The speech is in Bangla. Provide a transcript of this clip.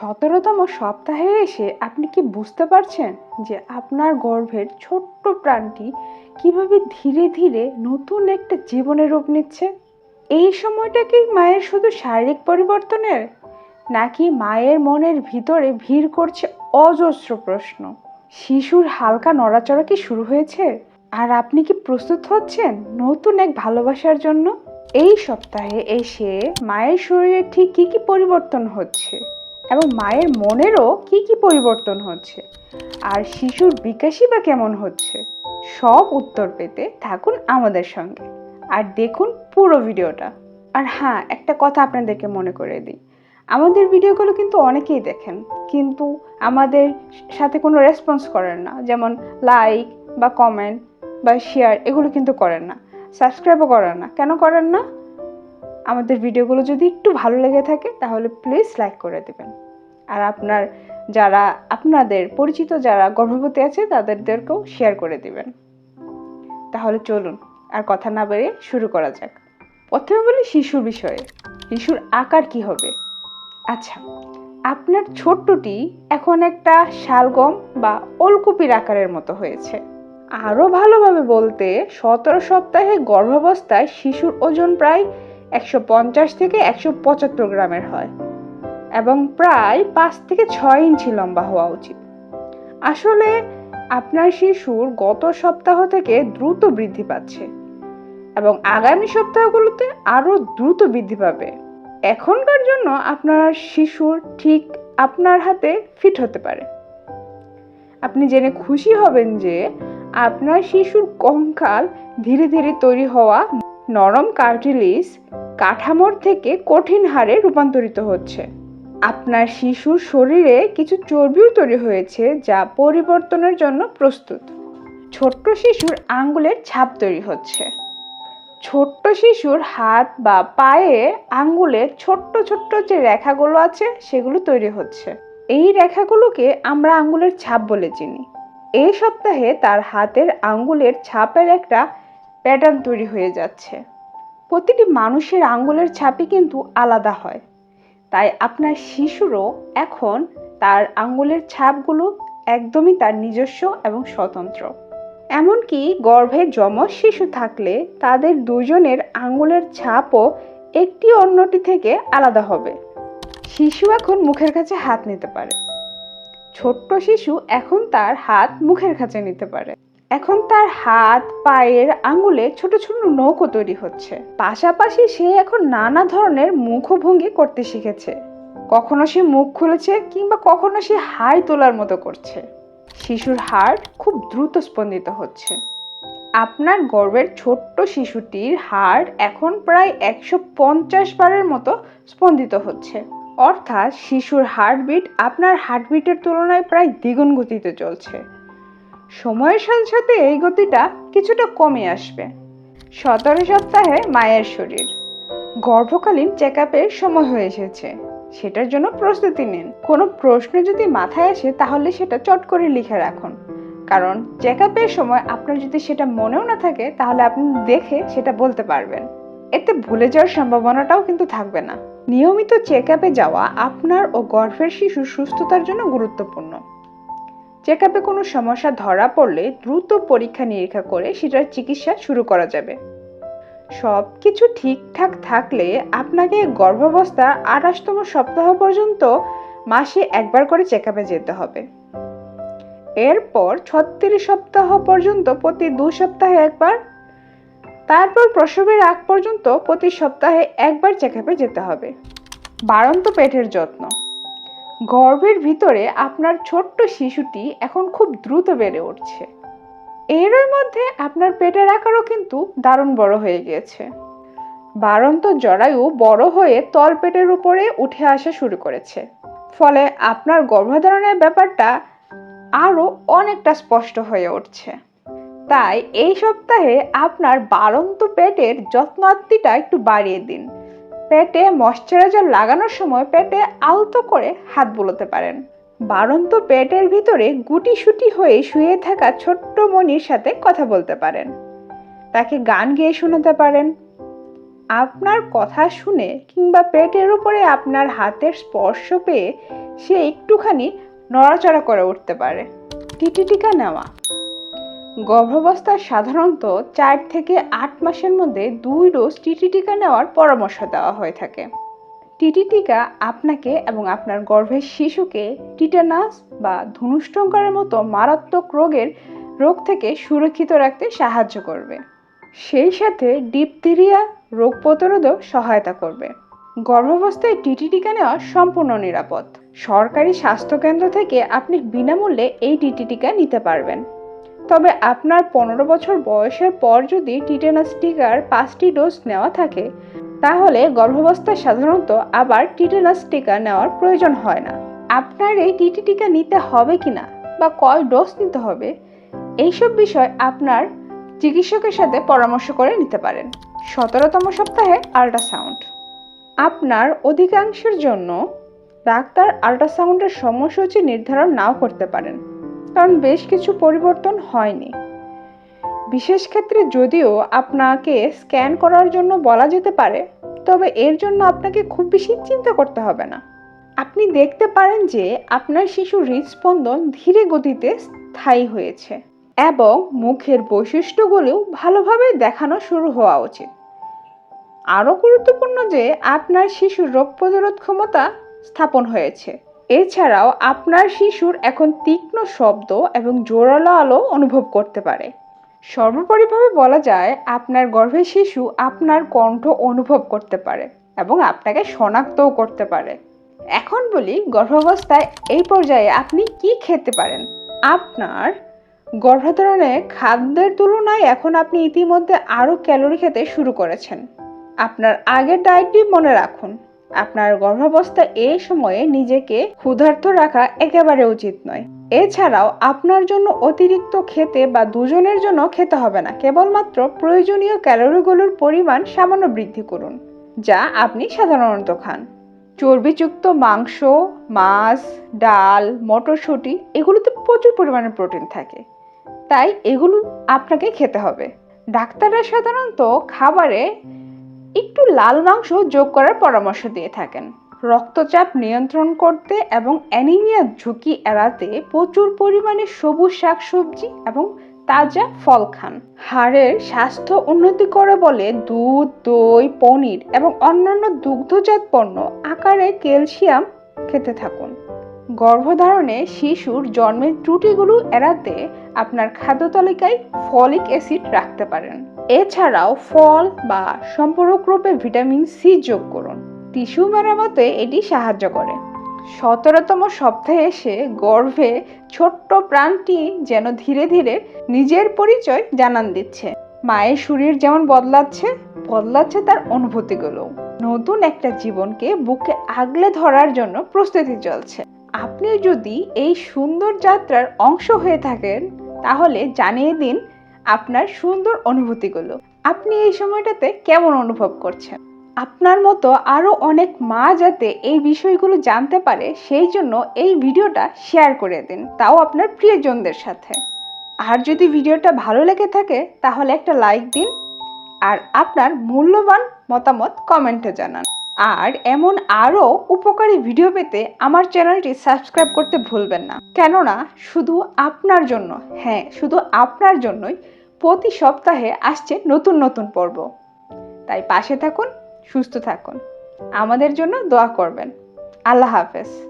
সতেরোতম সপ্তাহে এসে আপনি কি বুঝতে পারছেন যে আপনার গর্ভের ছোট্ট প্রাণটি কীভাবে ধীরে ধীরে নতুন একটা জীবনের রূপ নিচ্ছে? এই সময়টা কি মায়ের শুধু শারীরিক পরিবর্তনের, নাকি মায়ের মনের ভিতরে ভিড় করছে অজস্র প্রশ্ন? শিশুর হালকা নড়াচড়া কি শুরু হয়েছে? আর আপনি কি প্রস্তুত হচ্ছেন নতুন এক ভালোবাসার জন্য? এই সপ্তাহে এসে মায়ের শরীরে ঠিক কী কী পরিবর্তন হচ্ছে? এবং মায়ের মনেরও কি কি পরিবর্তন হচ্ছে? আর শিশুর বিকাশই বা কেমন হচ্ছে? সব উত্তর পেতে থাকুন আমাদের সঙ্গে। আর দেখুন পুরো ভিডিওটা। আর হ্যাঁ একটা কথা আপনাদেরকে মনে করে দিই। আমাদের ভিডিওগুলো কিন্তু অনেকেই দেখেন। কিন্তু আমাদের সাথে কোনো রেসপন্স করেন না। যেমন লাইক বা কমেন্ট বা শেয়ার এগুলো কিন্তু করেন না। সাবস্ক্রাইবও করেন না। কেন করেন না? আমাদের ভিডিওগুলো যদি একটু ভালো লেগে থাকে, তাহলে প্লিজ লাইক করে দেবেন। আর আপনার যারা, আপনাদের পরিচিত যারা গর্ভবতী আছে, তাদেরকেও শেয়ার করে দিবেন। তাহলে চলুন, আর কথা না বেরিয়ে শুরু করা যাক। প্রথমে বলি শিশুর বিষয়ে। শিশুর আকার কি হবে? আচ্ছা আপনার ছোট্টটি এখন একটা শালগম বা ওলকপির আকারের মতো হয়েছে। আরও ভালোভাবে বলতে, সতেরো সপ্তাহে গর্ভাবস্থায় শিশুর ওজন প্রায় একশো পঞ্চাশ থেকে একশো পঁচাত্তর গ্রামের হয় এবং প্রায় পাঁচ থেকে ছয় ইঞ্চি লম্বা হওয়া উচিত। আসলে আপনার শিশুর গত সপ্তাহ থেকে দ্রুত বৃদ্ধি পাচ্ছে এবং আগামী সপ্তাহগুলোতে আরও দ্রুত বৃদ্ধি পাবে। এখনকার জন্য আপনার শিশুর ঠিক আপনার হাতে ফিট হতে পারে। আপনি জেনে খুশি হবেন যে আপনার শিশুর কঙ্কাল ধীরে ধীরে তৈরি হওয়া নরম কার্টিলিস কাঠামোর থেকে কঠিন হারে রূপান্তরিত হচ্ছে। আপনার শিশুর শরীরে কিছু চর্বিও তৈরি হয়েছে যা পরিবর্তনের জন্য প্রস্তুত। ছোট্ট শিশুর আঙ্গুলের ছাপ তৈরি হচ্ছে। ছোট্ট শিশুর হাত বা পায়ে আঙ্গুলে ছোট্ট ছোট্ট যে রেখাগুলো আছে, সেগুলো তৈরি হচ্ছে। এই রেখাগুলোকে আমরা আঙ্গুলের ছাপ বলে চিনি। এই সপ্তাহে তার হাতের আঙ্গুলের ছাপের একটা প্যাটার্ন তৈরি হয়ে যাচ্ছে। প্রতিটি মানুষের আঙ্গুলের ছাপই কিন্তু আলাদা হয়। তাই আপনার শিশুরও এখন তার আঙ্গুলের ছাপগুলো একদমই তার নিজস্ব এবং স্বতন্ত্র। এমনকি গর্ভে যমজ শিশু থাকলে তাদের দুজনের আঙ্গুলের ছাপও একটি অন্যটি থেকে আলাদা হবে। শিশু এখন মুখের কাছে হাত নিতে পারে। ছোট্ট শিশু এখন তার হাত মুখের কাছে নিতে পারে। এখন তার হাত, পায়ের আঙুলে ছোট ছোট নৌকো তৈরি হচ্ছে। পাশাপাশি সে এখন নানা ধরনের মুখভঙ্গি করতে শিখেছে। কখনো সে মুখ খুলেছে কিংবা কখনো সে হাই তোলার মতো করছে। শিশুর হার্ট খুব দ্রুত স্পন্দিত হচ্ছে। আপনার গর্ভের ছোট্ট শিশুটির হার্ট এখন প্রায় একশো পঞ্চাশ বারের মতো স্পন্দিত হচ্ছে। অর্থাৎ শিশুর হার্টবিট আপনার হার্টবিটের তুলনায় প্রায় দ্বিগুণ গতিতে চলছে। সময়ের সাথে সাথে এই গতিটা কিছুটা কমে আসবে। সতেরো সপ্তাহে মায়ের শরীর। গর্ভকালীন চেক সময় হয়ে এসেছে। সেটার জন্য প্রস্তুতি নিন। কোনো প্রশ্ন যদি মাথায় আসে, তাহলে সেটা চট করে লিখে রাখুন। কারণ চেক সময় আপনার যদি সেটা মনেও না থাকে, তাহলে আপনি দেখে সেটা বলতে পারবেন। এতে ভুলে যাওয়ার সম্ভাবনাটাও কিন্তু থাকবে না। নিয়মিত চেক যাওয়া আপনার ও গর্ভের শিশুর সুস্থতার জন্য গুরুত্বপূর্ণ। চেক আপে কোনো সমস্যা ধরা পড়লে দ্রুত পরীক্ষা নিরীক্ষা করে সেটার চিকিৎসা শুরু করা যাবে। সব কিছু ঠিকঠাক থাকলে আপনাকে গর্ভাবস্থার আঠাশতম সপ্তাহ পর্যন্ত মাসে একবার করে চেক আপে যেতে হবে। এরপর ছত্রিশ সপ্তাহ পর্যন্ত প্রতি দু সপ্তাহে একবার, তারপর প্রসবের আগ পর্যন্ত প্রতি সপ্তাহে একবার চেক আপে যেতে হবে। বাড়ন্ত পেটের যত্ন। গর্ভের ভিতরে আপনার ছোট্ট শিশুটি এখন খুব দ্রুত বেড়ে উঠছে। এরই মধ্যে আপনার পেটের আকারও কিন্তু দারুণ বড় হয়ে গিয়েছে। বাড়ন্ত জরায়ু বড় হয়ে তলপেটের উপরে উঠে আসা শুরু করেছে। ফলে আপনার গর্ভধারণের ব্যাপারটা আরও অনেকটা স্পষ্ট হয়ে উঠছে। তাই এই সপ্তাহে আপনার বাড়ন্ত পেটের যত্নাত্তিটা একটু বাড়িয়ে দিন। পেটে ময়শ্চারাইজার লাগানোর সময় পেটে আলতো করে হাত বুলোতে পারেন। বারন্ত পেটের ভিতরে গুটিসুটি হয়ে শুয়ে থাকা ছোট্ট মনির সাথে কথা বলতে পারেন। তাকে গান গেয়ে শোনাতে পারেন। আপনার কথা শুনে কিংবা পেটের উপরে আপনার হাতের স্পর্শ পেয়ে সে একটুখানি নড়াচড়া করে উঠতে পারে। টিটি টিকা নেওয়া। গর্ভাবস্থায় সাধারণত চার থেকে আট মাসের মধ্যে দুই ডোজ টিটি টিকা নেওয়ার পরামর্শ দেওয়া হয়ে থাকে। টিটি টিকা আপনাকে এবং আপনার গর্ভের শিশুকে টিটানাস বা ধনুষ্টঙ্কারের মতো মারাত্মক রোগের রোগ থেকে সুরক্ষিত রাখতে সাহায্য করবে। সেই সাথে ডিপথেরিয়া রোগ প্রতিরোধও সহায়তা করবে। গর্ভাবস্থায় টিটি টিকা নেওয়া সম্পূর্ণ নিরাপদ। সরকারি স্বাস্থ্যকেন্দ্র থেকে আপনি বিনামূল্যে এই টিটি টিকা নিতে পারবেন। তবে আপনার পনেরো বছর বয়সের পর যদি টিটেনাস টিকার পাঁচটি ডোজ নেওয়া থাকে, তাহলে গর্ভাবস্থায় সাধারণত আবার টিটেনাস টিকা নেওয়ার প্রয়োজন হয় না। আপনার এই টিটি টিকা নিতে হবে কিনা বা কয় ডোজ নিতে হবে, এইসব বিষয় আপনার চিকিৎসকের সাথে পরামর্শ করে নিতে পারেন। সতেরোতম সপ্তাহে আল্ট্রাসাউন্ড। আপনার অধিকাংশের জন্য ডাক্তার আল্ট্রাসাউন্ডের সময়সূচি নির্ধারণ নাও করতে পারেন। কারণ বেশ কিছু পরিবর্তন হয়নি। বিশেষ ক্ষেত্রে যদিও আপনাকে স্ক্যান করার জন্য বলা যেতে পারে, তবে এর জন্য আপনাকে খুব বেশি চিন্তা করতে হবে না। আপনি দেখতে পারেন যে আপনার শিশুর হৃদস্পন্দন ধীরে গতিতে স্থায়ী হয়েছে এবং মুখের বৈশিষ্ট্যগুলিও ভালোভাবে দেখানো শুরু হওয়া উচিত। আরও গুরুত্বপূর্ণ যে আপনার শিশুর রোগ প্রতিরোধ ক্ষমতা স্থাপন হয়েছে। এছাড়াও আপনার শিশুর এখন তীক্ষ্ণ শব্দ এবং জোরালো আলো অনুভব করতে পারে। সর্বোপরিভাবে বলা যায়, আপনার গর্ভের শিশু আপনার কণ্ঠ অনুভব করতে পারে এবং আপনাকে শনাক্তও করতে পারে। এখন বলি, গর্ভাবস্থায় এই পর্যায়ে আপনি কি খেতে পারেন? আপনার গর্ভধারণে খাদ্যের তুলনায় এখন আপনি ইতিমধ্যে আরও ক্যালোরি খেতে শুরু করেছেন। আপনার আগের ডায়েটটি মনে রাখুন। আপনার গর্ভাবস্থা এই সময়ে নিজেকে ক্ষুধার্ত রাখা একেবারে উচিত নয়। এছাড়াও আপনার জন্য অতিরিক্ত খেতে বা দুজনের জন্য খেতে হবে না। কেবলমাত্র প্রয়োজনীয় ক্যালোরিগুলোর পরিমাণ সামান্য বৃদ্ধি করুন, যা আপনি সাধারণত খান। চর্বিযুক্ত মাংস, মাছ, ডাল, মটরশুঁটি এগুলোতে প্রচুর পরিমাণে প্রোটিন থাকে। তাই এগুলো আপনাকে খেতে হবে। ডাক্তাররা সাধারণত খাবারে একটু লাল মাংস যোগ করার পরামর্শ দিয়ে থাকেন। রক্তচাপ নিয়ন্ত্রণ করতে এবং অ্যানিমিয়ার ঝুঁকি এড়াতে প্রচুর পরিমাণে সবুজ শাকসবজি এবং তাজা ফল খান। হাড়ের স্বাস্থ্য উন্নতি করে বলে দুধ, দই, পনির এবং অন্যান্য দুগ্ধজাত পণ্য আকারে ক্যালসিয়াম খেতে থাকুন। গর্ভধারণে শিশুর জন্মের ত্রুটিগুলো এড়াতে আপনার খাদ্য তালিকায় ফলিক অ্যাসিড রাখতে পারেন। এছাড়াও ফল বা সম্পূরকরূপে ভিটামিন সি যোগ করুন। টিস্যু মেরামতে এটি সাহায্য করে। সতেরোতম সপ্তাহে এসে গর্ভে ছোট্ট প্রাণটি যেন ধীরে ধীরে নিজের পরিচয় জানান দিচ্ছে। মায়ের শরীর যেমন বদলাচ্ছে বদলাচ্ছে তার অনুভূতিগুলো নতুন একটা জীবনকে বুকে আগলে ধরার জন্য প্রস্তুতি চলছে। আপনি যদি এই সুন্দর যাত্রার অংশ হয়ে থাকেন, তাহলে জানিয়ে দিন আপনার সুন্দর অনুভূতিগুলো। আপনি এই সময়টাতে কেমন অনুভব করছেন? আপনার মতো আরও অনেক মা যাতে এই বিষয়গুলো জানতে পারে, সেই জন্য এই ভিডিওটা শেয়ার করে দিন, তাও আপনার প্রিয়জনদের সাথে। আর যদি ভিডিওটা ভালো লেগে থাকে, তাহলে একটা লাইক দিন, আর আপনার মূল্যবান মতামত কমেন্টে জানান। আর এমন আরও উপকারী ভিডিও পেতে আমার চ্যানেলটি সাবস্ক্রাইব করতে ভুলবেন না। কেননা, শুধু আপনার জন্য হ্যাঁ শুধু আপনার জন্যই প্রতি সপ্তাহে আসছে নতুন নতুন পর্ব। তাই পাশে থাকুন, সুস্থ থাকুন। আমাদের জন্য দোয়া করবেন। আল্লাহ হাফেজ।